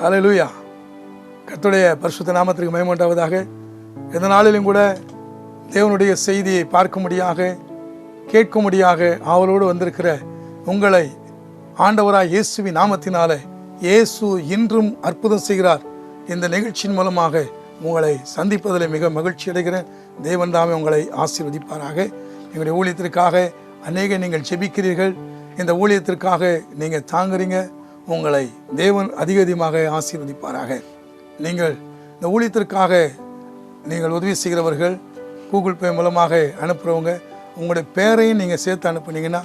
Hello லூயா கத்துடைய பரிசுத்த நாமத்திற்கு மயமண்டாவதாக எந்த நாளிலும் கூட தேவனுடைய செய்தியை பார்க்கும்படியாக கேட்கும்படியாக ஆவலோடு வந்திருக்கிற உங்களை ஆண்டவராய் இயேசுவி நாமத்தினாலே இயேசு இன்றும் அற்புதம் செய்கிறார். இந்த நிகழ்ச்சியின் மூலமாக உங்களை சந்திப்பதில் மிக மகிழ்ச்சி அடைகிறேன். தேவன் தாமே உங்களை ஆசீர்வதிப்பாராக. எங்களுடைய ஊழியத்திற்காக அநேக நீங்கள் ஜெபிக்கிறீர்கள். இந்த ஊழியத்திற்காக நீங்கள் தாங்குறீங்க. உங்களை தேவன் அதிக அதிகமாக ஆசீர்வதிப்பாராக. நீங்கள் இந்த ஊழியத்திற்காக நீங்கள் உதவி செய்கிறவர்கள் கூகுள் பே மூலமாக அனுப்புகிறவங்க உங்களுடைய பேரையும் நீங்கள் சேர்த்து அனுப்புனீங்கன்னா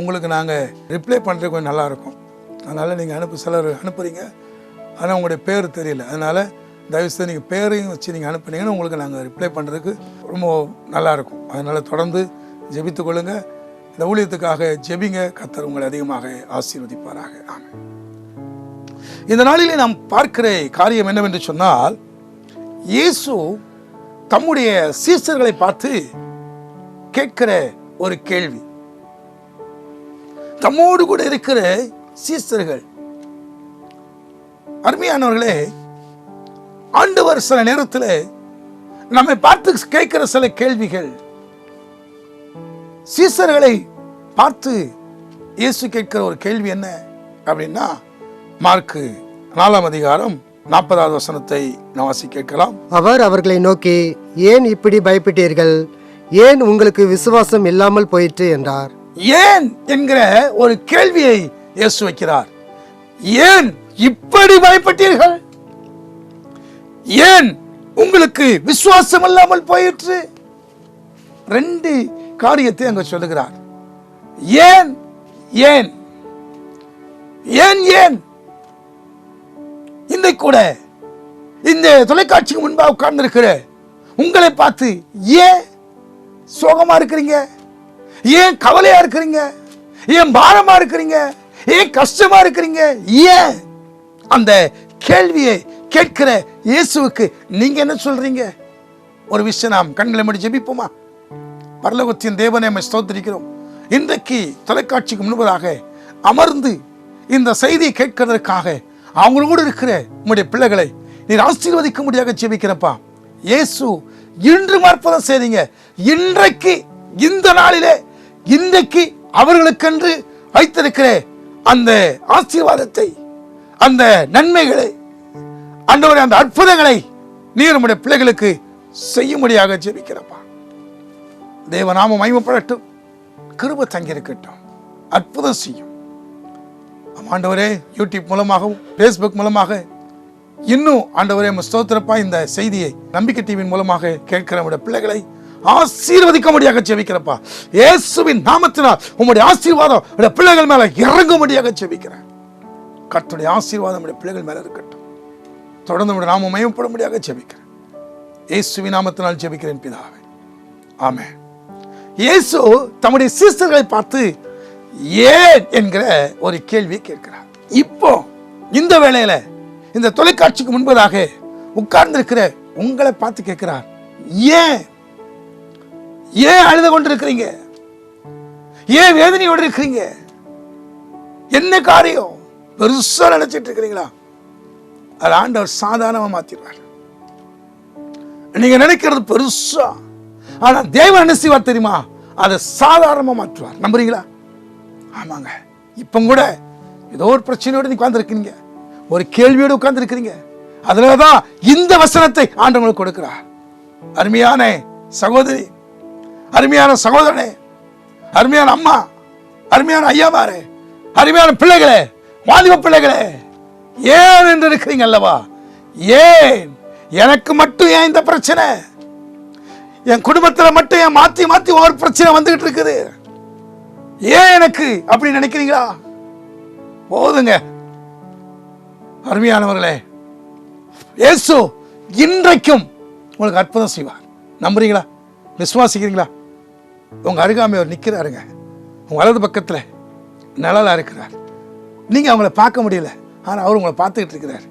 உங்களுக்கு நாங்கள் ரிப்ளை பண்ணுறது கொஞ்சம் நல்லாயிருக்கும் அதனால் நீங்கள் அனுப்பு சிலர் அனுப்புகிறீங்க ஆனால் உங்களுடைய பேர் தெரியல. அதனால் தயவுசெய்து நீங்கள் பேரையும் வச்சு நீங்கள் அனுப்புனீங்கன்னா உங்களுக்கு நாங்கள் ரிப்ளை பண்ணுறதுக்கு ரொம்ப நல்லாயிருக்கும் அதனால் தொடர்ந்து ஜெபித்துக்கொள்ளுங்க இந்த ஊழியத்துக்காக ஜெபிங்க. கத்தர் உங்களை அதிகமாக ஆசீர்வதிப்பாராக. ஆமாம் இந்த நாளிலே நாம் பார்க்கிற காரியம் என்னவென்று சொன்னால் இயேசு தம்முடைய சீசர்களை பார்த்து கேட்கிற ஒரு கேள்வி. தம்மோடு கூட இருக்கிற சீசர்கள். அருமையானவர்களே ஆண்டவர் சில நேரத்தில் நம்மை பார்த்து கேட்கிற சில கேள்விகள். சீசர்களை பார்த்து இயேசு கேட்கிற ஒரு கேள்வி என்ன அப்படின்னா மார்க்கு நாலாம் அதிகாரம் நாற்பதாவது வசனத்தை நாம் வாசி கேட்கலாம். அவர் அவர்களை நோக்கி ஏன் இப்படி பயப்பட்டீர்கள்? ஏன் உங்களுக்கு விசுவாசம் இல்லாமல் போயிற்று? என்றார். ஏன்? என்கிற ஒரு கேள்வியை இயேசு வைக்கிறார். ஏன் இப்படி பயப்பட்டீர்கள்? ஏன் உங்களுக்கு விசுவாசம் இல்லாமல் போயிற்று? ரெண்டு காரியத்தை அங்க சொல்லுகிறார். ஏன்? ஏன்? ஏன் ஏன்? இன்றைக்கு கூட இந்த தொலைக்காட்சிக்கு முன்பாக உட்கார்ந்துருக்கிற உங்களை பார்த்து ஏன் சோகமா இருக்கிறீங்க? ஏன் கவலையாக இருக்கிறீங்க? ஏன் பாரமா இருக்கிறீங்க? ஏன் கஷ்டமா இருக்கிறீங்க? ஏன் அந்த கேள்வியை கேட்கிற இயேசுவுக்கு நீங்க என்ன சொல்றீங்க? ஒரு விஷயம் நாம் கண்களை மூடி ஜெபிப்போமா? பரலோகத்தின் தேவனை நம்ம ஸ்தோத்திரிக்கிறோம். இன்றைக்கு தொலைக்காட்சிக்கு முன்பதாக அமர்ந்து இந்த செய்தியை கேட்கிறதற்காக அவங்களோடு இருக்கிற உங்களுடைய பிள்ளைகளை நீர் ஆசீர்வதிக்க முடியாத ஜெபிக்கிறப்பா இயேசு இன்று அற்புதம் செய்தீங்க. இன்றைக்கு இந்த நாளிலே இன்றைக்கு அவர்களுக்கென்று வைத்திருக்கிற அந்த ஆசீர்வாதத்தை அந்த நன்மைகளை ஆண்டவரே அந்த அற்புதங்களை நீர் நம்முடைய பிள்ளைகளுக்கு செய்யும்படியாக ஜெபிக்கிறப்பா தேவநாம மயமப்படட்டும் கிருப தங்கியிருக்கட்டும். அற்புதம் செய்யும். ஆண்டவரே யூடியூப் மூலமாகவும் ஃபேஸ்புக் மூலமாக இன்னும் ஆண்டவரே ஸ்தோத்திரப்பா இந்த செய்தியை நம்பிக்கை டிவியின் மூலமாக கேட்கிற நம்முடைய பிள்ளைகளை ஆசீர்வதிக்க முடியாக ஜெபிக்கிறப்பா. இயேசுவின் நாமத்தினால் உம்முடைய ஆசீர்வாதம் உடைய பிள்ளைகள் மேலே இறங்கும்படியாக ஜெபிக்கிறேன். கத்துடைய ஆசீர்வாதம் நம்முடைய பிள்ளைகள் மேலே இருக்கட்டும். தொடர்ந்து நம்முடைய நாமம் மயம்படும்படியாக ஜெபிக்கிறேன். இயேசுவின் நாமத்தினால் ஜெபிக்கிறேன் பிதாவே. ஆமே இயேசு தம்முடைய சீசர்களை பார்த்து ஏன் என்கிற ஒரு கேள்வியை கேட்கிறார். இப்போ இந்த வேளையில இந்த தொலைக்காட்சிக்கு முன்பதாக உட்கார்ந்திருக்கிற உங்களை பார்த்து கேட்கிறார். ஏன்? ஏன் அழுத கொண்டிருக்கிறீங்க? ஏன் வேதனையோடு இருக்கிறீங்க? என்ன காரியம்? பெருசா நினைச்சிட்டு இருக்கிறீங்களா? அது ஆண்டவர் சாதாரணமா மாத்திடுவார். நீங்க நினைக்கிறது பெருசா. ஆனா தேவன் என்ன செய்வார் தெரியுமா? அதை சாதாரணமா மாற்றுவார். நம்புறீங்களா? ஆமாங்க. இப்போ கூட ஏதோ ஒரு பிரச்சனையோடு நீ உட்கார்ந்துருக்கீங்க ஒரு கேள்வியோடு உட்காந்துருக்கிறீங்க அதனால தான் இந்த வசனத்தை ஆண்டவங்களுக்கு கொடுக்கிறார். அருமையான சகோதரி அருமையான சகோதரனே அருமையான அம்மா அருமையான ஐயாமாரே அருமையான பிள்ளைகளே வாலிப பிள்ளைகளே ஏன் என்று இருக்கிறீங்க அல்லவா? ஏன்? எனக்கு மட்டும் ஏன் இந்த பிரச்சனை? என் குடும்பத்தில் மட்டும் ஏன் மாற்றி மாற்றி ஒரு பிரச்சனை வந்துகிட்டு இருக்குது? ஏன் எனக்கு அப்படி நினைக்கிறீங்களா? போதுங்க. அருமையானவர்களே ஏசு இன்றைக்கும் உங்களுக்கு அற்புதம் செய்வார். நம்புறீங்களா? விசுவாசிக்கிறீங்களா? உங்க அருகாமை அவர் நிற்கிறாருங்க உங்க வலது பக்கத்தில் நிழலா இருக்கிறார். நீங்க அவங்கள பார்க்க முடியல ஆனால் அவர் உங்களை பார்த்துக்கிட்டு இருக்கிறார்.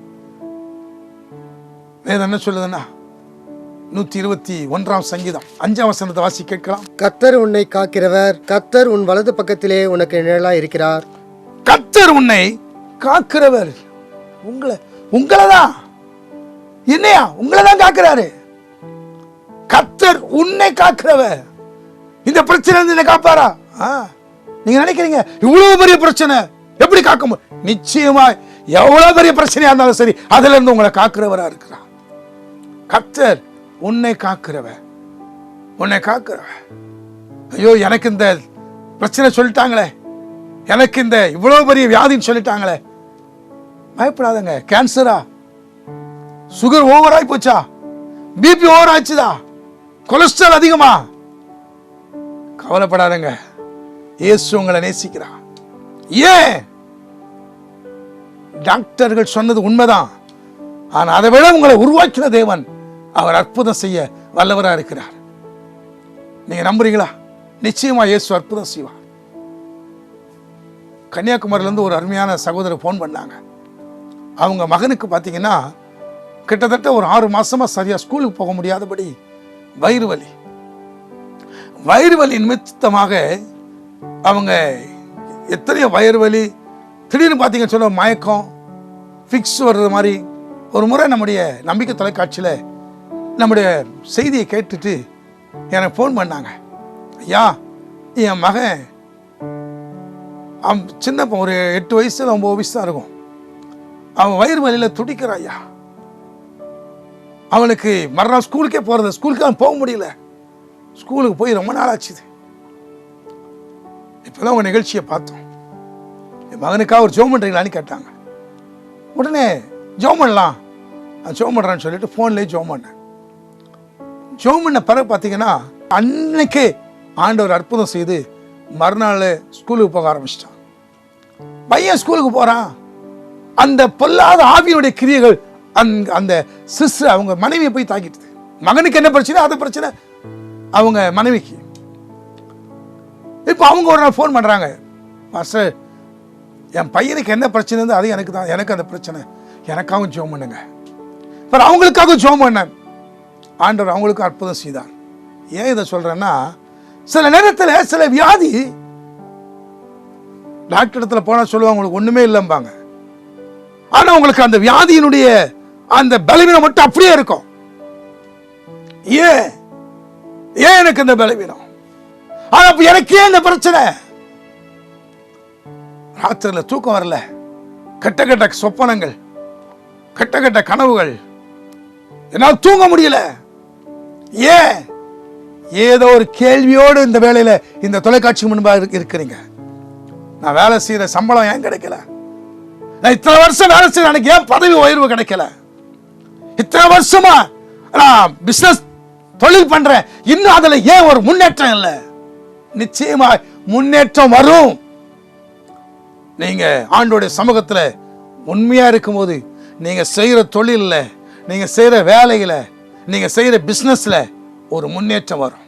வேதம் என்ன சொல்லுதுன்னா நூத்தி இருபத்தி ஒன்றாம் சங்கீதம். அஞ்சாம் வசனத்தை வாசி கேட்கலாம். கத்தர் உன்னை காக்கிறவர் கத்தர் உன் வலது பக்கத்திலே உனக்கு நிழலாய் இருக்கிறார் கத்தர் உன்னை காக்கிறவர். உங்களை உங்களை தான் என்னையா? உங்களை தான் காக்கிறாரு. கத்தர் உன்னை காக்கிறவர். இந்த பிரச்சனை என்னை காப்பாரா நீங்க நினைக்கிறீங்க இவ்வளவு பெரிய பிரச்சனை. எப்படி காக்க முடியும்? நிச்சயமா எவ்வளவு பெரிய பிரச்சனையா இருந்தாலும் சரி அதுல இருந்து உங்களை காக்கிறவரா இருக்கிறார். கத்தர் உன்னை காக்குறவ. உன்னை காக்குறவ. ஐயோ எனக்கு இந்த பிரச்சனை சொல்லிட்டாங்களே. எனக்கு இந்த இவ்வளவு பெரிய வியாதின்னு சொல்லிட்டாங்களே. பயப்படாதங்க கேன்சரா சுகர் ஓவர் போச்சா? பிபி ஓவர் ஆச்சுதா கொலஸ்ட்ரால் அதிகமா? கவலைப்படாதங்க இயேசு உங்களை நேசிக்கிறா ஏன்? டாக்டர்கள் சொன்னது உண்மைதான். ஆனால் அதை விட உங்களை உருவாக்கின தேவன் அவர் அற்புதம் செய்ய வல்லவராக இருக்கிறார். நீங்க நம்புறீங்களா? நிச்சயமா இயேசு அற்புதம் செய்வார். கன்னியாகுமரியிலேருந்து ஒரு அருமையான சகோதரர் ஃபோன் பண்ணாங்க. அவங்க மகனுக்கு பார்த்தீங்கன்னா கிட்டத்தட்ட ஒரு ஆறு மாசமா சரியா ஸ்கூலுக்கு போக முடியாதபடி வயிறு வலி. வயிறு வலி நிமித்தமாக அவங்க எத்தனையோ வயிறு வலி திடீர்னு பார்த்தீங்கன்னு சொன்ன மயக்கம் ஃபிக்ஸ் வர்றது மாதிரி ஒரு முறை நம்முடைய நம்பிக்கை தொலைக்காட்சியில் நம்முடைய செய்தியை கேட்டுட்டு எனக்கு ஃபோன் பண்ணாங்க. ஐயா என் மகன் அவன் சின்னப்பன் ஒரு எட்டு வயசு ஒம்பது வயசு தான் இருக்கும். அவன் வயிறு வழியில் துடிக்கிறான் ஐயா. அவனுக்கு மறுநாள் ஸ்கூலுக்கே போகிறது ஸ்கூலுக்கு அவன் போக முடியல. ஸ்கூலுக்கு போய் ரொம்ப நாள் ஆச்சுது இப்போதான் உங்கள் நிகழ்ச்சியை பார்த்தோம். என் மகனுக்காக ஒரு ஜோம் பண்ணுறீங்களான்னு கேட்டாங்க. உடனே ஜோம் பண்ணலாம். நான் ஜோம் பண்ணுறேன்னு சொல்லிட்டு ஃபோன்லேயே ஜோம் பண்ணேன். ஜோம் பண்ண பிறகு பார்த்தீங்கன்னா அன்னைக்கே ஆண்டவர் அற்புதம் செய்து மறுநாள் ஸ்கூலுக்கு போக ஆரம்பிச்சிட்டான். பையன் ஸ்கூலுக்கு போகிறான் அந்த பொல்லாத ஆவியுடைய கிரியைகள் அந் அந்த சிஸ்டர் அவங்க மனைவியை போய் தாக்கிட்டு மகனுக்கு என்ன பிரச்சனை? அது பிரச்சனை. அவங்க மனைவிக்கு. இப்போ அவங்க ஒரு நாள் ஃபோன் பண்ணுறாங்க மாஸ்டர் என் பையனுக்கு என்ன பிரச்சனை இருந்தோ அது எனக்கு தான். எனக்கு அந்த பிரச்சனை. எனக்காகவும் ஜோம் பண்ணுங்க. அப்புறம் அவங்களுக்காக ஜோம் பண்ணேன். ஆண்டவர் அவங்களுக்கும் அற்புதம் செய்தார். ஏன் இதை சொல்றேன்னா சில நேரத்தில் சில வியாதி டாக்டர் இடத்துல போனால் சொல்லுவாங்க உங்களுக்கு ஒண்ணுமே இல்லைம்பாங்க. ஆனா உங்களுக்கு அந்த வியாதியினுடைய அந்த பலவீனம் மட்டும் அப்படியே இருக்கும். ஏன்? ஏன் எனக்கு இந்த பலவீனம்? ஆனா அப்போ எனக்கு ஏன் இந்த பிரச்சனை. ராத்திரில தூக்கம் வரல. கெட்ட கெட்ட சொப்பனங்கள் கெட்ட கெட்ட கனவுகள். என்னால் தூங்க முடியல. ஏன்? ஏதோ ஒரு கேள்வியோடு இந்த வேலையில் இந்த தொலைக்காட்சி முன்பாக இருக்கிறீங்க. நான் வேலை செய்கிற சம்பளம் ஏன் கிடைக்கல? நான் இத்தனை வருஷம் வேலை செய்ய எனக்கு ஏன் பதவி உயர்வு கிடைக்கல? இத்தனை வருஷமா நான் பிஸ்னஸ் தொழில் பண்றேன். இன்னும் அதில் ஏன் ஒரு முன்னேற்றம் இல்லை? நிச்சயமா முன்னேற்றம் வரும். நீங்க ஆண்டோடைய சமூகத்தில் உண்மையா இருக்கும்போது நீங்க செய்யற தொழிலில் நீங்க செய்யற வேலைகளை நீங்கள் செய்கிற பிஸ்னஸில் ஒரு முன்னேற்றம் வரும்.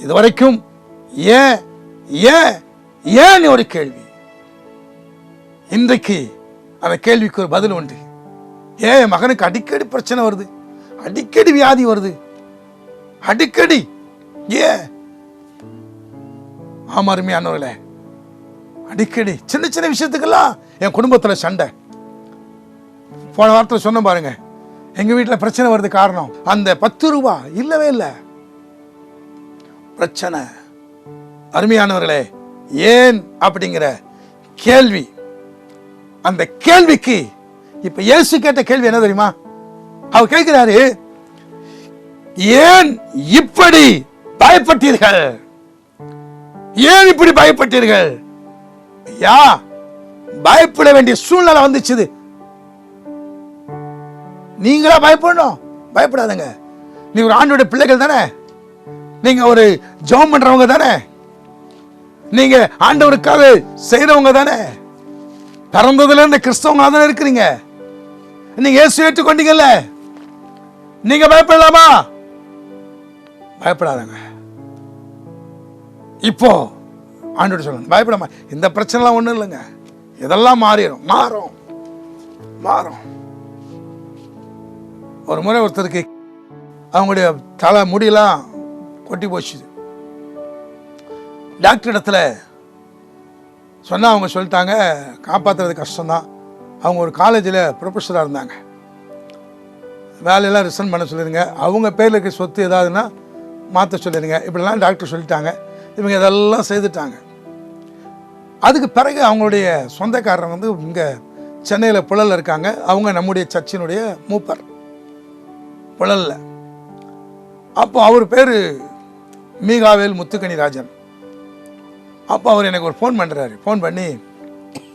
இதுவரைக்கும் ஏன் ஏன் ஏன் ஒரு கேள்வி. இன்றைக்கு அந்த கேள்விக்கு ஒரு பதில் உண்டு. ஏன் என் மகனுக்கு அடிக்கடி பிரச்சனை வருது. அடிக்கடி வியாதி வருது. அடிக்கடி. ஏன் ஆமா அருமையானவர்களே அடிக்கடி சின்ன சின்ன விஷயத்துக்கெல்லாம் என் குடும்பத்தில் சண்டை. போன வாரத்தில் சொன்ன பாருங்க எங்க வீட்டில் பிரச்சனை வருது காரணம். அந்த பத்து ரூபா இல்லவே இல்லை. பிரச்சனை. அருமையானவர்களே ஏன் அப்படிங்கிற கேள்வி. அந்த கேள்விக்கு இப்ப இயேசு கேட்ட கேள்வி என்ன தெரியுமா? அவர் கேட்கிறாரு ஏன் இப்படி பயப்பட்டீர்கள்? ஏன் இப்படி பயப்பட்டீர்கள்? ஐயா பயப்பட வேண்டிய சூழ்நிலை வந்துச்சுது. நீங்களா பயப்படணும். பயப்படாதங்க. நீ ஒரு ஆண்டோட பிள்ளைகள் தானே. நீங்க ஒரு ஜெபம் பண்றவங்க தானே. நீங்க ஆண்டவருக்காக செய்கிறவங்க தானே. பிறந்ததுல இருந்து தானே இருக்கிறீங்க. நீங்க இயேசு ஏற்றுக்கொண்டீங்கல்ல. நீங்க பயப்படலாமா? பயப்படாதங்க. இப்போ ஆண்டோட சொல்லுங்க. பயப்படாம இந்த பிரச்சனைலாம் ஒண்ணும் இல்லைங்க. இதெல்லாம் மாறிடும் மாறும். மாறும். ஒரு முறை ஒருத்தருக்கு அவங்களுடைய தலை முடியெல்லாம் கொட்டி போச்சு டாக்டர் இடத்துல சொன்னால் அவங்க சொல்லிட்டாங்க காப்பாற்றுறது கஷ்டம்தான். அவங்க ஒரு காலேஜில் ப்ரொஃபஸராக இருந்தாங்க. வேலையெல்லாம் ரிசன் பண்ண சொல்லிடுங்க அவங்க பேரில் இருக்க சொத்து ஏதாவதுன்னா மாற்ற சொல்லிடுங்க இப்படிலாம் டாக்டர் சொல்லிட்டாங்க. இவங்க இதெல்லாம் செய்துட்டாங்க. அதுக்கு பிறகு அவங்களுடைய சொந்தக்காரங்க வந்து இங்கே சென்னையில் புழல் இருக்காங்க. அவங்க நம்முடைய சர்ச்சினுடைய மூப்பர். புழல்ல. அப்போ அவர் பேர் மீகாவேல் முத்துக்கணி ராஜன். அப்போ அவர் எனக்கு ஒரு ஃபோன் பண்ணுறாரு ஃபோன் பண்ணி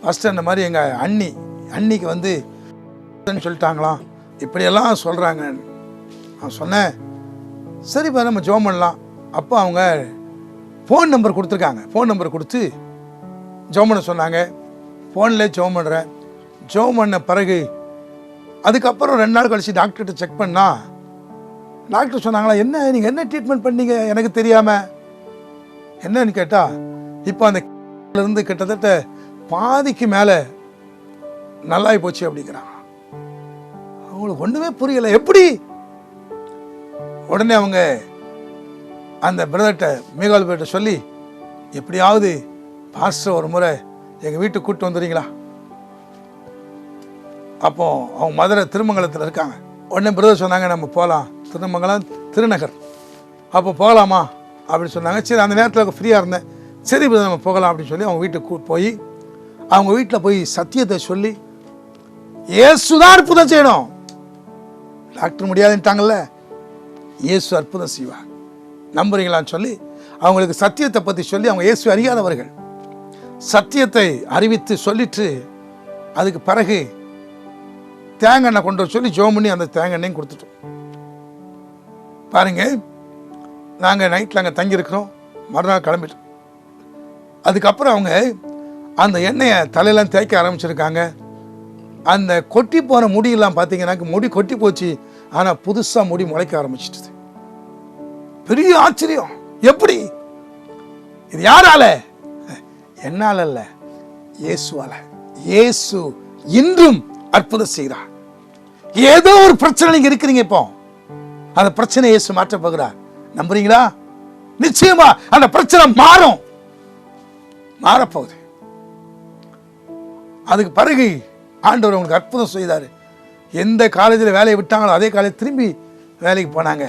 ஃபஸ்ட்டு அந்த மாதிரி எங்கள் அண்ணி அண்ணிக்கு வந்து சொல்லிட்டாங்களாம். இப்படியெல்லாம் சொல்கிறாங்க நான் சொன்னேன் சரிப்பா நம்ம ஜோம் பண்ணலாம். அப்போ அவங்க ஃபோன் நம்பர் கொடுத்துருக்காங்க. ஃபோன் நம்பர் கொடுத்து ஜோம் பண்ண சொன்னாங்க. ஃபோனில் ஜோம் பண்ணுறேன் ஜோம் பண்ண பிறகு அதுக்கப்புறம் ரெண்டு நாள் கழிச்சு டாக்டர்கிட்ட செக் பண்ணால் டாக்டர் சொன்னாங்களா என்ன நீங்கள் என்ன ட்ரீட்மெண்ட் பண்ணீங்க? எனக்கு தெரியாமல் என்னன்னு கேட்டால் இப்போ அந்த இருந்து கிட்டத்தட்ட பாதிக்கு மேலே நல்லாயி போச்சு அப்படிங்கிறாங்க அவங்களுக்கு ஒன்றுமே புரியலை. எப்படி? உடனே அவங்க அந்த பிரதர்கிட்ட மேகால் பேர்கிட்ட சொல்லி எப்படியாவது பாஸ்டர் ஒரு முறை எங்கள் வீட்டுக்கு கூப்பிட்டு வந்துடுறீங்களா அப்போ அவங்க மதுரை திருமங்கலத்தில் இருக்காங்க. உடனே பிரதர் சொன்னாங்க நம்ம போகலாம் திருமங்கலம் திருநகர். அப்போ போகலாமா? அப்படின்னு சொன்னாங்க. சரி அந்த நேரத்தில் ஃப்ரீயாக இருந்தேன். சரி இப்போ நம்ம போகலாம் அப்படின்னு சொல்லி அவங்க வீட்டுக்கு போய் அவங்க வீட்டில் போய் சத்தியத்தை சொல்லி ஏசுதான் அற்புதம் செய்யணும். டாக்டர் முடியாதுன்ட்டாங்கல்ல? இயேசு அற்புதம் செய்வார். நம்புறீங்களான்னு சொல்லி அவங்களுக்கு சத்தியத்தை பற்றி சொல்லி அவங்க இயேசு அறியாதவர்கள். சத்தியத்தை அறிவித்து சொல்லிட்டு அதுக்கு பிறகு தேங்காய் எண்ணெய் கொண்டு வர சொல்லி ஜோம் பண்ணி அந்த தேங்காய் எண்ணெயும் கொடுத்துட்டோம். பாருங்கள் நாங்கள் நைட்டில் அங்கே தங்கியிருக்கிறோம். மறுநாள் கிளம்பிட்டோம். அதுக்கப்புறம் அவங்க அந்த எண்ணெயை தலையெல்லாம் தேய்க்க ஆரம்பிச்சிருக்காங்க. அந்த கொட்டி போன முடியெல்லாம் பார்த்தீங்கன்னா முடி கொட்டி போச்சு. ஆனால் புதுசாக முடி முளைக்க ஆரம்பிச்சிட்டுது. பெரிய ஆச்சரியம். எப்படி? இது யாரால? என்னால அல்ல இயேசுவால. இயேசு இன்றும் அற்புதம் செய்கிறார். ஏதோ ஒரு பிரச்சனை நீங்கள் இருக்கிறீங்க இப்போ. அந்த பிரச்சனை இயேசு மாற்ற போகிறார். நம்புறீங்களா? நிச்சயமா அந்த பிரச்சனை மாறும். மாறப்போகுது. அதுக்கு பிறகு ஆண்டவர் உங்களுக்கு அற்புதம் செய்தார். எந்த காலேஜில் வேலையை விட்டாங்களோ அதே காலேஜ் திரும்பி வேலைக்கு போனாங்க.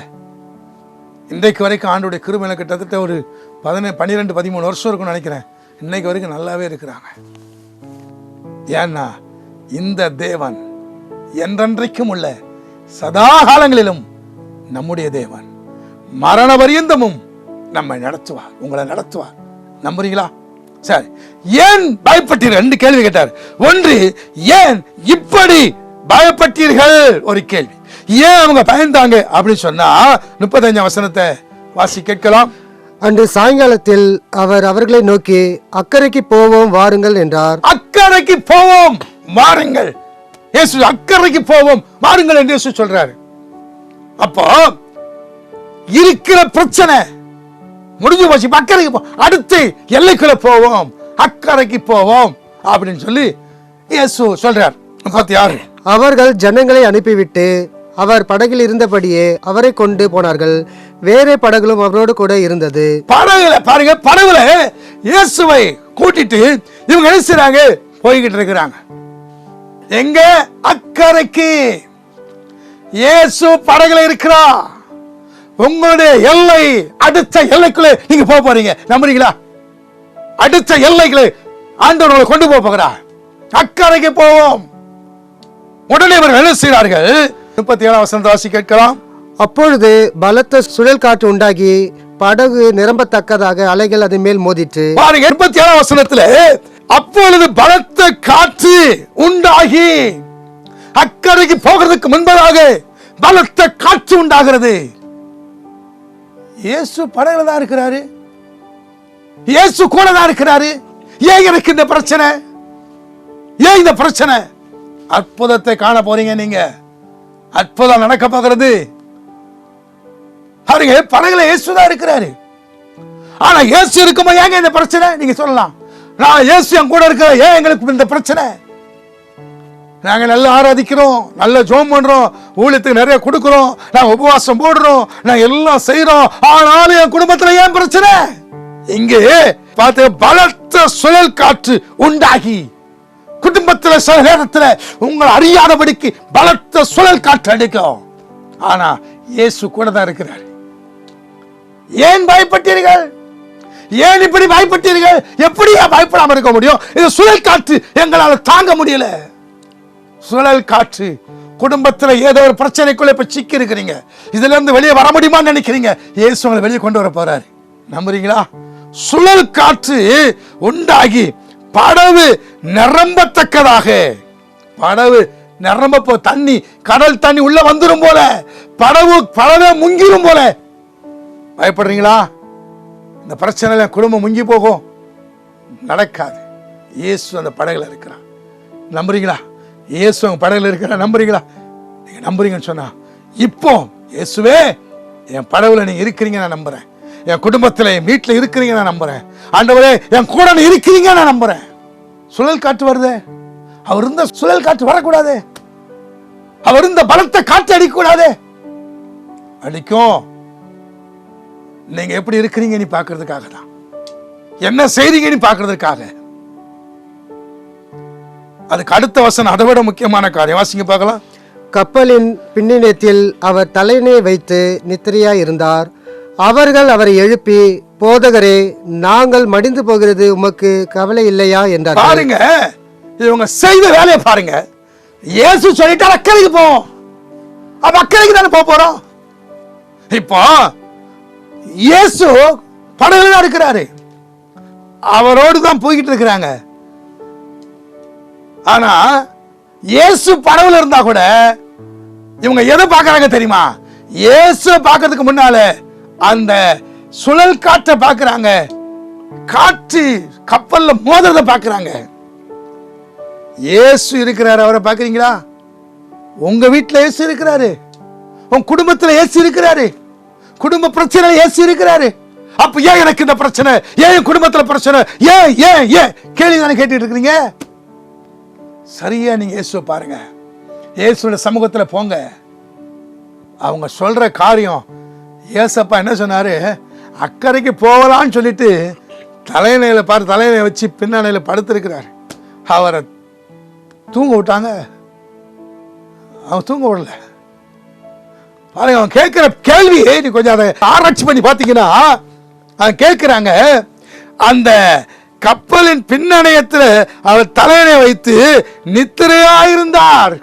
இன்றைக்கு வரைக்கும் ஆண்டோடைய கிருமையில் கிட்டத்தட்ட ஒரு பதினே பன்னிரெண்டு பதிமூணு வருஷம் இருக்கும்னு நினைக்கிறேன். இன்னைக்கு வரைக்கும் நல்லாவே இருக்கிறாங்க. ஏன்னா இந்த தேவன் என்றென்றைக்கும் உள்ள சதா காலங்களிலும் நம்முடைய தேவன். மரண பரியந்தமும் நம்மை நடத்துவார் உங்களை நடத்துவார். நம்புறீங்களா? சரி. ஏன் பயப்பட்டீர்கள் ரெண்டு கேள்வி கேட்டார். ஒன்று ஏன் இப்படி பயப்பட்டீர்கள்? ஒரு கேள்வி. ஏன் அவங்க பயந்தாங்க? அப்படின்னு சொன்னா முப்பத்தஞ்சாம் வசனத்தை வாசி கேட்கலாம். அன்று சாயங்காலத்தில் அவர் அவர்களை நோக்கி அக்கறைக்கு போவோம் வாருங்கள் என்றார். அக்கறைக்கு போவோம் வாருங்கள். இயேசு அக்கறைக்கு போவோம் வாருங்கள் என்று இயேசு சொல்றாரு. அப்போ இருக்கிற பிரச்சனை முடிஞ்சு போச்சு. அக்கறைக்கு அடுத்து எல்லைக்குள்ள போவோம். அக்கறைக்கு போவோம். அப்படின்னு சொல்லி இயேசு சொல்றார். ஆறு அவர்கள் ஜனங்களை அனுப்பிவிட்டு அவர் படகில் இருந்தபடியே அவரை கொண்டு போனார்கள். வேறே படகுகளும் அவரோடு கூட இருந்தது. படகுல பாருங்க படகுல இயேசுவை கூட்டிட்டு இவங்க என்ன செய்றாங்க? போய்கிட்டு இருக்கிறாங்க. எங்க? அக்கறைக்கு. இயேசு படகுல இருக்கிறா உங்களுடைய எல்லை அடுத்த எல்லைக்குள்ள நீங்க போக போறீங்க. நம்புறீங்களா? அடுத்த எல்லைக்குள்ள ஆண்டவர் கொண்டு போக போகிறா அக்கறைக்கு போவோம். உடனே இவர்கள் என்ன செய்கிறார்கள்? முப்பத்தி ஏழாம் வசந்த வாசி கேட்கலாம். அப்பொழுது பலத்த சுழல் காற்று உண்டாகி படகு நிரம்பத்தக்கதாக அலைகள் அதன் மேல் மோதிற்று. பாருங்க எண்பத்தி ஏழாம் வசனத்துல அப்பொழுது பலத்த காற்று உண்டாகி அக்கறைக்கு போகிறதுக்கு முன்பதாக பலத்த காட்சி உண்டாகிறது. இயேசு படகுல தான் இருக்கிறாரு. இயேசு கூட தான் இருக்கிறாரு. ஏன் எனக்கு இந்த பிரச்சனை? ஏன் இந்த பிரச்சனை? அற்புதத்தை காண போறீங்க நீங்க. அற்புதம் நடக்க போகிறது. அவருங்க படகுல இயேசுதான் இருக்கிறாரு. ஆனா இயேசு இருக்கும்போது ஏங்க இந்த பிரச்சனை? நீங்க சொல்லலாம். நான் இயேசு என் கூட இருக்கிற ஏன் எங்களுக்கு இந்த பிரச்சனை? நாங்கள் நல்லா ஆராதிக்கிறோம் நல்ல ஜோம் பண்ணுறோம் ஊழியத்துக்கு நிறைய கொடுக்குறோம் நாங்கள் உபவாசம் போடுறோம் நான் எல்லாம் செய்கிறோம் ஆனாலும் என் குடும்பத்தில் ஏன் பிரச்சனை? இங்கே பார்த்து பலத்த சுழல் காற்று உண்டாகி. குடும்பத்தில் சில நேரத்தில் உங்களை அறியாதபடிக்கு பலத்த சுழல் காற்று அடிக்கும். ஆனால் இயேசு கூட தான் இருக்கிறார். ஏன் பயப்பட்டீர்கள்? ஏன் இப்படி பயப்பட்டீர்கள்? எப்படியா பயப்படாமல் இருக்க முடியும்? இது சுழல் காற்று எங்களால் தாங்க முடியல. சுழல் காற்று. குடும்பத்தில் ஏதோ ஒரு பிரச்சனைக்குள்ள இப்போ சிக்கி இருக்கிறீங்க. இதுல இருந்து வெளியே வர முடியுமான்னு நினைக்கிறீங்க. ஏசு உங்களை வெளியே கொண்டு வர போறாரு. நம்புறீங்களா? சுழல் காற்று உண்டாகி படவு நிரம்பத்தக்கதாக. படவு நிரம்ப போ தண்ணி கடல் தண்ணி உள்ள வந்துடும் போல. படவு படவே முங்கிரும் போல. பயப்படுறீங்களா? இந்த பிரச்சனையில குடும்பம் முங்கி போகும். நடக்காது. இயேசு அந்த படகுல இருக்கிறான் நம்புறீங்களா? இயேசு அவங்க படகுல இருக்கிற நம்புறீங்களா? நீங்க நம்புறீங்கன்னு சொன்னா இப்போ இயேசுவே என் படகுல நீங்க இருக்கிறீங்க நான் நம்புறேன். என் குடும்பத்தில் என் வீட்டில் இருக்கிறீங்க நான் நம்புறேன். ஆண்டவரே என் கூட நீ இருக்கிறீங்க நான் நம்புறேன். சுழல் காற்று வருதே. அவர் இருந்த சுழல் காற்று வரக்கூடாது. அவர் இருந்த பலத்தை காற்று அடிக்கக்கூடாது. அடிக்கும். நீங்க எப்படி இருக்கிறீங்கன்னு பார்க்கறதுக்காக தான் என்ன செய்றீங்கன்னு பார்க்கறதுக்காக. அதுக்கு அடுத்த வசனம் அதை விட முக்கியமான காரியம். வாசிங்க பார்க்கலாம். கப்பலின் பின்னினத்தில் அவர் தலையினை வைத்து நித்திரையாய் இருந்தார். அவர்கள் அவரை எழுப்பி போதகரே நாங்கள் மடிந்து போகிறது உமக்கு கவலை இல்லையா? என்றார்கள். பாருங்க இவங்க செய்த வேலையை பாருங்க. இயேசு சொல்லிட்டு அக்கறைக்கு போவோம் அப்ப அக்கறைக்கு தானே போக போறோம்? இப்போ இயேசு படகுல இருக்கிறாரு. அவரோடு தான் போய்கிட்டு இருக்கிறாங்க. ஆனா இயேசு படவுல இருந்தா கூட இவங்க எதை பார்க்கறாங்க தெரியுமா? இயேசு பார்க்கறதுக்கு முன்னால அந்த சுழல் காற்றை பார்க்கறாங்க. காற்று கப்பல்ல மோதுறத பார்க்கறாங்க. இயேசு இருக்கிறாரு அவரை பார்க்கறீங்களா? உங்க வீட்டில் இயேசு இருக்கிறாரு. உன் குடும்பத்துல இயேசு இருக்கிறாரு. குடும்ப பிரச்சனை இயேசு இருக்கிறாரு. அப்ப ஏன் எனக்கு இந்த பிரச்சனை? ஏன் என் பிரச்சனை? ஏன் ஏன் ஏன்? கேள்வி தானே கேட்டுட்டு இருக்கிறீங்க? சரியா நீங்கள் இயேசுவை பாருங்க. இயேசுவோட சமூகத்தில் போங்க. அவங்க சொல்கிற காரியம் ஏசப்பா என்ன சொன்னார்? அக்கறைக்கு போகலான்னு சொல்லிட்டு தலைநிலையில் பாரு தலைநிலையை வச்சு பின்னணையில் படுத்திருக்கிறார். அவரை தூங்க விட்டாங்க. அவன் தூங்க விடல. பாருங்க அவன் கேட்குற கேள்வி நீ கொஞ்சம் அதை ஆராய்ச்சி பண்ணி பார்த்தீங்கன்னா அவன் கேட்குறாங்க அந்த கப்பலின் பின்னணையத்தில் அவர் தலையணை வைத்து நித்திரையாயிருந்தார்.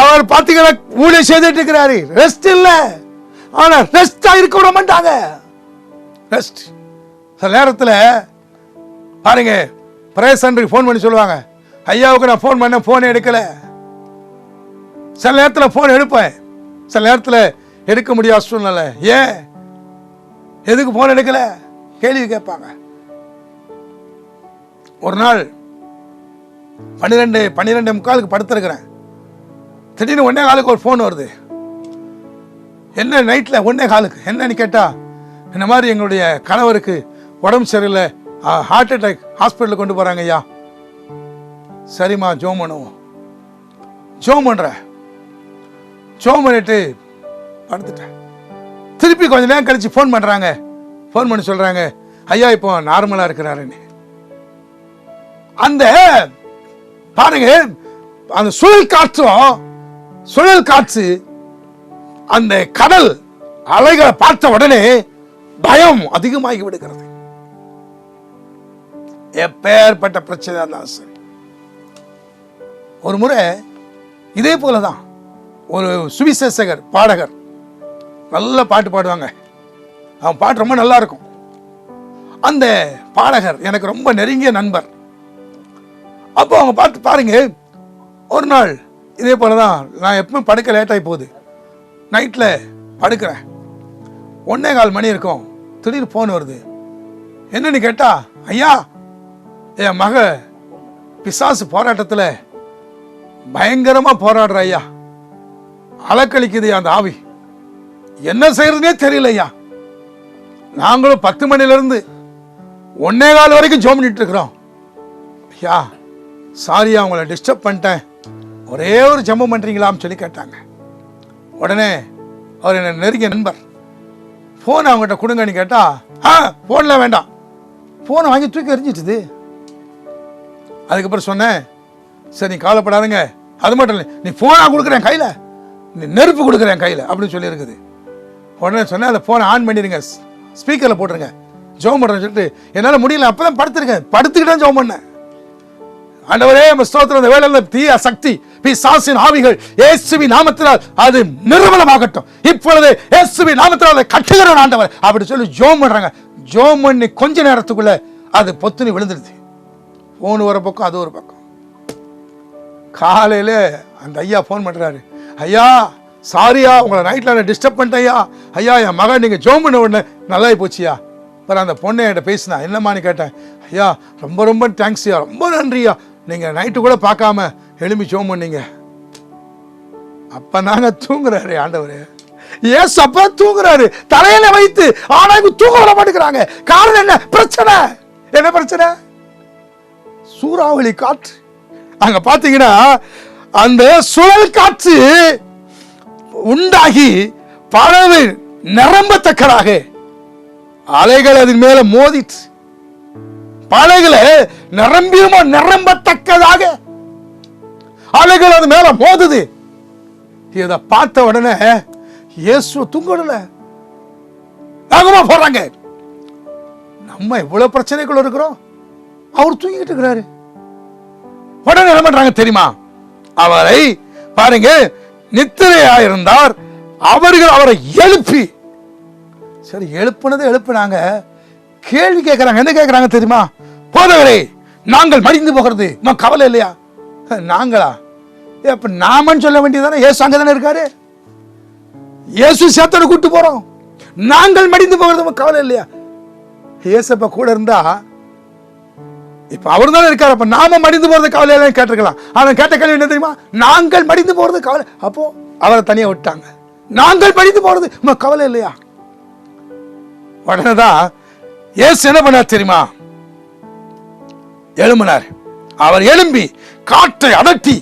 அவர் பார்த்தீங்கன்னா ஊழிய செய்துட்டு இருக்கிறாரு. ரெஸ்ட் இல்லை. ஆனால் ரெஸ்டா இருக்க விட மாட்டாங்க. ரெஸ்ட் சில நேரத்தில் பாருங்க பிரேஸ் சென்டருக்கு ஃபோன் பண்ணி சொல்லுவாங்க. ஐயாவுக்கு நான் ஃபோன் பண்ண ஃபோன் எடுக்கல. சில நேரத்தில் ஃபோன் எடுப்பேன். சில நேரத்தில் எடுக்க முடியாத சூழ்நிலை. ஏன்? எதுக்கு ஃபோன் எடுக்கல? கேள்வி கேட்பாங்க. ஒரு நாள் பன்னிரெண்டு பன்னிரெண்டு முக்காலுக்கு படுத்திருக்கிறேன். திடீர்னு ஒன்னே காலுக்கு ஒரு ஃபோன் வருது. என்ன நைட்டில் ஒன்னே காலுக்கு? என்னன்னு கேட்டால் இந்த மாதிரி எங்களுடைய கணவருக்கு உடம்பு சரியில்லை. ஹார்ட் அட்டாக் ஹாஸ்பிட்டலுக்கு கொண்டு போகிறாங்க ஐயா. சரிம்மா ஜோம் பண்ணுவோம். ஜோம் பண்ணுறேன் ஜோம் பண்ணிட்டு படுத்துட்டேன். திருப்பி கொஞ்ச நேரம் கழித்து ஃபோன் பண்ணுறாங்க ஃபோன் பண்ணி சொல்கிறாங்க ஐயா இப்போ நார்மலாக இருக்கிறாருன்னு. அந்த பாருங்க அந்த சுழல் காற்றும் சுழல் காற்று அந்த கடல் அலைகளை பார்த்த உடனே பயம் அதிகமாகி விடுகிறது. எப்பேற்பட்ட பிரச்சனை இருந்தாலும் சரி. ஒரு முறை இதே போல தான் ஒரு சுவிசேஷகர் பாடகர் நல்ல பாட்டு பாடுவாங்க. அவன் பாட்டு ரொம்ப நல்லா இருக்கும். அந்த பாடகர் எனக்கு ரொம்ப நெருங்கிய நண்பர். அப்போ அவங்க பார்த்து பாருங்க ஒரு நாள் இதே போல தான் நான் எப்பவும் படுக்க லேட்டாகி போகுது. நைட்டில் படுக்கிறேன். ஒன்றே கால் மணி இருக்கும். திடீர்னு ஃபோன் வருது. என்னன்னு கேட்டா ஐயா என் மக பிசாசு போராட்டத்தில் பயங்கரமாக போராடுற ஐயா. அலக்கழிக்குது அந்த ஆவி. என்ன செய்யறதுனே தெரியல ஐயா. நாங்களும் பத்து மணிலேருந்து ஒன்னே கால் வரைக்கும் ஜோம் பண்ணிட்டு இருக்கிறோம். ஐயா சாரியா அவங்கள டிஸ்டர்ப் பண்ணிட்டேன். ஒரே ஒரு ஜெபம் பண்ணுறீங்களான்னு சொல்லி கேட்டாங்க. உடனே அவர் என்ன நெருங்கிய நண்பர். ஃபோன் அவங்ககிட்ட கொடுங்கன்னு கேட்டால் ஆ ஃபோன்லாம் வேண்டாம். ஃபோனை வாங்கி தூக்கி எரிஞ்சிட்டுது அதுக்கப்புறம் சொன்னேன் சரி நீ கவலைப்படாதுங்க. அது மட்டும் இல்லை நீ ஃபோனாக கொடுக்குறேன் கையில். நீ நெருப்பு கொடுக்குறேன் கையில் அப்படின்னு சொல்லியிருக்குது. உடனே சொன்னேன் அதை ஃபோனை ஆன் பண்ணிடுங்க. ஸ்பீக்கரில் போட்டுருங்க. ஜோம் பண்ணுறேன்னு சொல்லிட்டு என்னால் முடியல அப்போ தான் படுத்துருக்கேன். படுத்துக்கிட்டே ஜோம் பண்ணேன். ஆண்டவரே நம்ம ஸ்தோத்திரம். இந்த வேலையில் தீய சக்தி பிசாசின் ஆவிகள் இயேசுவி நாமத்தினால் அது நிர்மலமாகட்டும். இப்பொழுது இயேசுவி நாமத்தினால் அதை கட்டுகிறோம் ஆண்டவர். அப்படி சொல்லி ஜோம் பண்றாங்க. ஜோம் பண்ணி கொஞ்ச நேரத்துக்குள்ள அது பொத்துனி விழுந்துடுது ஃபோன் ஒரு பக்கம் அது ஒரு பக்கம். காலையில் அந்த ஐயா ஃபோன் பண்றாரு. ஐயா சாரியா உங்களை நைட்டில் நான் டிஸ்டர்ப் பண்ணிட்டேன் ஐயா. ஐயா என் மகன் நீங்கள் ஜோம் பண்ண உடனே நல்லா போச்சியா? அப்புறம் அந்த பொண்ணை என்கிட்ட பேசினா என்னம்மான்னு கேட்டேன்? ஐயா ரொம்ப ரொம்ப தேங்க்ஸ்யா ரொம்ப நன்றியா. நீங்கள் நைட்டு கூட பார்க்காம எழும்பி ஜோம் பண்ணீங்க. அப்ப நாங்க தூங்குறாரு ஆண்டவர். ஏசு அப்போ தூங்குறாரு. தலையில வைத்து ஆனா இவங்க தூங்க விட மாட்டேங்கிறாங்க. காரணம் என்ன? பிரச்சனை. என்ன பிரச்சனை? சூறாவளி காற்று. அங்க பார்த்தீங்கன்னா அந்த சுழல் காற்று உண்டாகி பறவை நிரம்பத்தக்கதாக. அலைகள் அதன் மேல மோதிட்டு படகுல நிரம்பியுமோ நிரம்பத்தக்கதாக? அலைகள் அது மேல மோதுது. இதை பார்த்த உடனே இயேசு தூங்கல வேகமா போறாங்க. நம்ம இவ்வளவு பிரச்சனைக்குள்ள இருக்கிறோம். அவர் தூங்கிட்டு இருக்கிறாரு. உடனே என்ன பண்றாங்க தெரியுமா? அவரை பாருங்க நித்திரையா இருந்தார் அவர்கள் அவரை எழுப்பி. சரி எழுப்புனது எழுப்புனாங்க. கேள்வி கேட்கறாங்க என்ன கேட்கறாங்க தெரியுமா? போதவரே நாங்கள் மடிந்து போகிறது. உமக்கு கவலை இல்லையா? நாங்களா? ஏ, நாமன்னு சொல்ல வேண்டியதானே ஏசு அங்கதானே இருக்காரு? இயேசு சேத்தனை கூட்டு போறோம். நாங்கள் மடிந்து போகிறது கவலை இல்லையா? ஏசப்ப கூட இருந்தா இப்ப அவர் தானே இருக்காரு. அப்ப நாம மடிந்து போறது கவலை இல்லைன்னு கேட்டிருக்கலாம். ஆனா கேட்ட கேள்வி என்ன தெரியுமா? நாங்கள் மடிந்து போறது கவலை அப்போ அவரை தனியா விட்டாங்க. நாங்கள் மடிந்து போறது உமக்கு கவலை இல்லையா? உடனேதான் இயேசு என்ன பண்ணார் தெரியுமா? எழும்பினார். அவர் எழும்பி காற்றை அடட்டி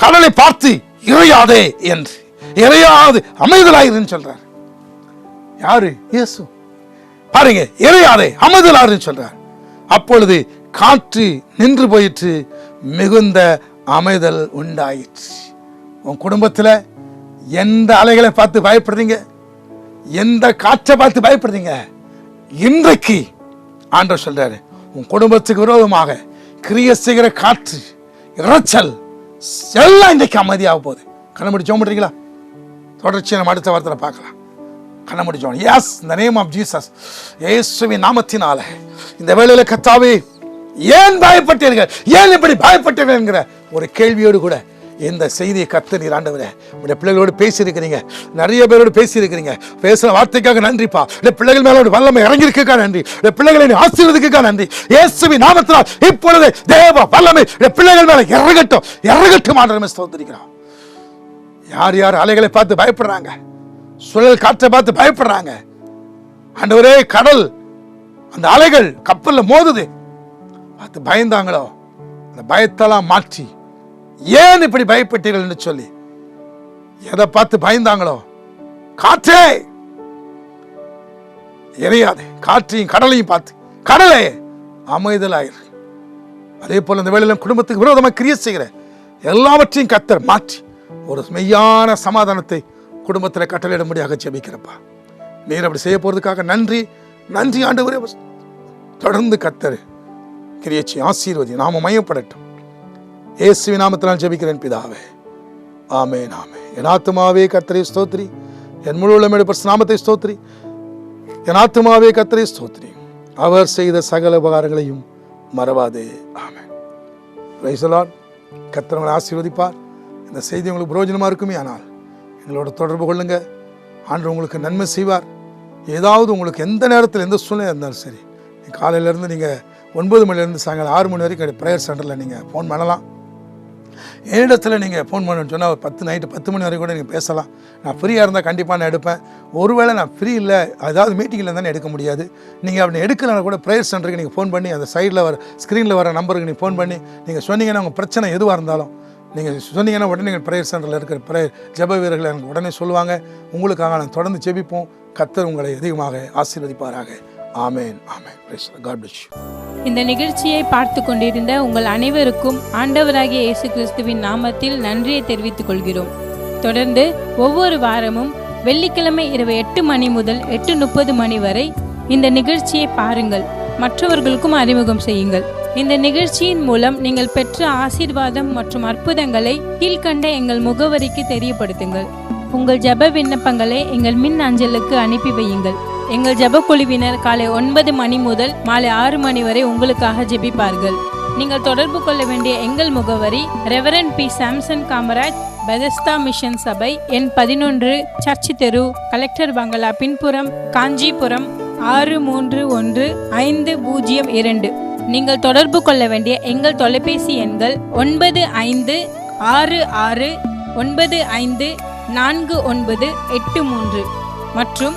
கடலை பார்த்து இறையாதே என்று இறையாது அமைதலாயிருன்னு சொல்றார். யாரு? இயேசு. பாருங்க இறையாதே அமைதலாருன்னு சொல்றார். அப்பொழுது காற்று நின்று போயிற்று மிகுந்த அமைதல் உண்டாயிற்று. உன் குடும்பத்துல எந்த அலைகளை பார்த்து பயப்படுறீங்க? எந்த காற்றை பார்த்து பயப்படுறீங்க? இன்றைக்கு ஆண்டவர் சொல்றாரு உன் குடும்பத்துக்கு விரோதமாக கிரிய செய்கிற காற்று இரைச்சல் எல்லாம் இன்றைக்கு அமைதியாக போகுது. கண்ண முடிச்சோம் பண்றீங்களா? தொடர்ச்சியை நம்ம அடுத்த வாரத்தில் பார்க்கலாம். கண்ண முடிச்சோம் எஸ் இந்த நேம் ஆஃப் ஜீசஸ் இயேசுவின் நாமத்தினால இந்த வேலையில் கத்தாவே ஏன் பயப்பட்டீர்கள்? ஏன் இப்படி பயப்பட்டீர்கள் என்கிற ஒரு கேள்வியோடு கூட இந்த செய்தியை கத்து நீர் ஆண்டவரே. உடைய பிள்ளைகளோடு பேசியிருக்கிறீங்க. நிறைய பேரோடு பேசியிருக்கிறீங்க. பேசுகிற வார்த்தைக்காக நன்றிப்பா. இந்த பிள்ளைகள் மேலே ஒரு வல்லமை இறங்கியிருக்கா நன்றி. இந்த பிள்ளைகளை நீ ஆசீர்வதிக்கா நன்றி. இயேசுவி நாமத்தினால் இப்பொழுது தேவ வல்லமை இந்த பிள்ளைகள் மேலே இறங்கட்டும். இறங்கட்டும் ஆண்டவமே ஸ்தோத்திரிக்கிறோம். யார் யார் அலைகளை பார்த்து பயப்படுறாங்க? சுழல் காற்றை பார்த்து பயப்படுறாங்க. ஆண்டவரே கடல் அந்த அலைகள் கப்பல்ல மோதுது. பார்த்து பயந்தாங்களோ? அந்த பயத்தெல்லாம் மாற்றி. ஏன் இப்படி பயப்பட்டீர்கள் என்று சொல்லி? எதை பார்த்து பயந்தாங்களோ? காற்றே! எரியாது காற்றையும் கடலையும் பார்த்து கடலே! அமைதலாயிரு அதே போல இந்த வேளையில குடும்பத்துக்கு விரோதமாக கிரியை செய்கிற எல்லாவற்றையும் கத்தர் மாற்றி ஒரு மெய்யான சமாதானத்தை குடும்பத்தில் கட்டளையிடும்படியாக ஜெபிக்கிறப்பா. நீர் அப்படி செய்ய போறதுக்காக நன்றி நன்றி ஆண்டவரே. தொடர்ந்து கத்தர் கிரியச்சி ஆசீர்வதி நாம மையப்படட்டும். இயேசுவி நாமத்தினால் ஜெபிக்கிறேன் பிதாவே. ஆமே நாமே என் ஆத்மாவே கத்தரை ஸ்தோத்ரி. என் முழு உள்ளமேடு நாமத்தை ஸ்தோத்ரி. என் ஆத்மாவே கத்தரை ஸ்தோத்ரி. அவர் செய்த சகல உபகாரங்களையும் மறவாதே. ஆமே ரைசலான் கத்திரவனை ஆசீர்வதிப்பார். இந்த செய்தி உங்களுக்கு பிரயோஜனமாக இருக்குமே ஆனால் எங்களோட தொடர்பு கொள்ளுங்க. ஆண்டு உங்களுக்கு நன்மை செய்வார். ஏதாவது உங்களுக்கு எந்த நேரத்தில் எந்த சூழ்நிலை இருந்தாலும் சரி காலையிலேருந்து நீங்கள் ஒன்பது மணிலேருந்து சாயங்காலம் ஆறு மணி வரைக்கும் ப்ரேயர் சென்டரில் நீங்கள் ஃபோன் பண்ணலாம். என்னிடத்தில் நீங்கள் ஃபோன் பண்ணணும்னு சொன்னால் ஒரு பத்து நைட்டு பத்து மணி வரைக்கும் கூட நீங்கள் பேசலாம். நான் ஃப்ரீயாக இருந்தால் கண்டிப்பாக நான் எடுப்பேன். ஒருவேளை நான் ஃப்ரீ இல்லை அதாவது மீட்டிங்கில் இருந்தால் எடுக்க முடியாது. நீங்கள் அப்படி எடுக்கலைன்னா கூட ப்ரேயர் சென்டருக்கு நீங்கள் ஃபோன் பண்ணி அந்த சைடில் வர ஸ்க்ரீனில் வர நம்பருக்கு நீங்கள் ஃபோன் பண்ணி நீங்கள் சொன்னீங்கன்னா உங்கள் பிரச்சனை எதுவாக இருந்தாலும் நீங்கள் சொன்னீங்கன்னா உடனே நீங்கள் ப்ரேயர் சென்டரில் இருக்கிற ப்ரேயர் ஜெப வீரர்கள் எனக்கு உடனே சொல்லுவாங்க. உங்களுக்காக நான் தொடர்ந்து ஜெபிப்போம். கத்தர் உங்களை அதிகமாக ஆசீர்வதிப்பாராக. ஆமேன் ஆமேன் இந்த நிகழ்ச்சியை பார்த்து கொண்டிருந்த உங்கள் அனைவருக்கும் ஆண்டவராகிய இயேசு கிறிஸ்துவின் நாமத்தில் நன்றியை தெரிவித்துக் கொள்கிறோம். தொடர்ந்து ஒவ்வொரு வாரமும் வெள்ளிக்கிழமை இரவு எட்டு மணி முதல் எட்டு முப்பது மணி வரை இந்த நிகழ்ச்சியை பாருங்கள். மற்றவர்களுக்கும் அறிமுகம் செய்யுங்கள். இந்த நிகழ்ச்சியின் மூலம் நீங்கள் பெற்ற ஆசீர்வாதம் மற்றும் அற்புதங்களை கீழ்கண்ட எங்கள் முகவரிக்கு தெரியப்படுத்துங்கள். உங்கள் ஜெப விண்ணப்பங்களை எங்கள் மின் அஞ்சலுக்கு அனுப்பி வையுங்கள். எங்கள் ஜெப குழுவினர் காலை ஒன்பது மணி முதல் மாலை ஆறு மணி வரை உங்களுக்காக ஜெபிப்பார்கள். நீங்கள் தொடர்பு கொள்ள வேண்டிய எங்கள் முகவரி reverend P Samson Kamaraj Bethesda mission சபை எண் பதினொன்று சர்ச் தெரு கலெக்டர் பங்களா பின்புறம் காஞ்சிபுரம் ஆறு மூன்று ஒன்று ஐந்து பூஜ்ஜியம் இரண்டு. நீங்கள் தொடர்பு கொள்ள வேண்டிய எங்கள் தொலைபேசி எண்கள் ஒன்பது ஐந்து ஆறு ஆறு ஒன்பது ஐந்து நான்கு ஒன்பது எட்டு மூன்று. மற்றும்